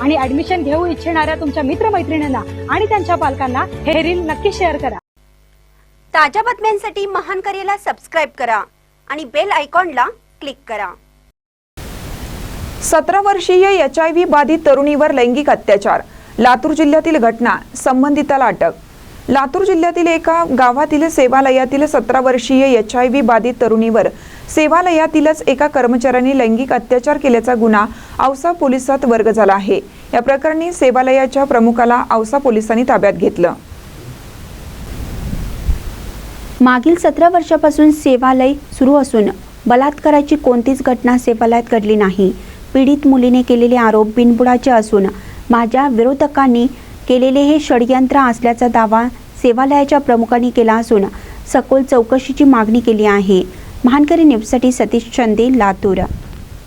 आणि ऍडमिशन घेऊ इच्छिणाऱ्या तुमच्या मित्रमैत्रिणींना आणि त्यांच्या पालकांना हे रील नक्की शेअर करा. ताज्या बातम्यांसाठी महान करेला सबस्क्राईब करा आणि बेल आयकॉनला क्लिक करा. सतरा वर्षीय एच आय व्ही बाधित तरुणीवर लैंगिक अत्याचार. लातूर जिल्ह्यातील घटना संबंधिताला अटक. लातूर जिल्ह्यातील एका गावातील सेवालयातील सतरा वर्षीय एच आय व्ही बाधित तरुणीवर सेवालयातीलच एका कर्मचाऱ्याने लैंगिक अत्याचार केल्याचा गुन्हा औसा पोलिसात वर्ग झाला आहे. या प्रकरणी सेवालयाच्या प्रमुखाला औसा पोलिसांनी ताब्यात घेतलं. मागील सतरा वर्षापासून सेवालय सुरू असून बलात्काराची कोणतीच घटना सेवालयात घडली नाही. पीडित मुलीने केलेले आरोप बिनबुडाचे असून माझ्या विरोधकांनी केलेले हे षडयंत्र असल्याचा दावा सेवालयाच्या प्रमुखांनी केला असून सखोल चौकशीची मागणी केली आहे. महानकरी न्यूजसाठी सतीश चंदे लातूर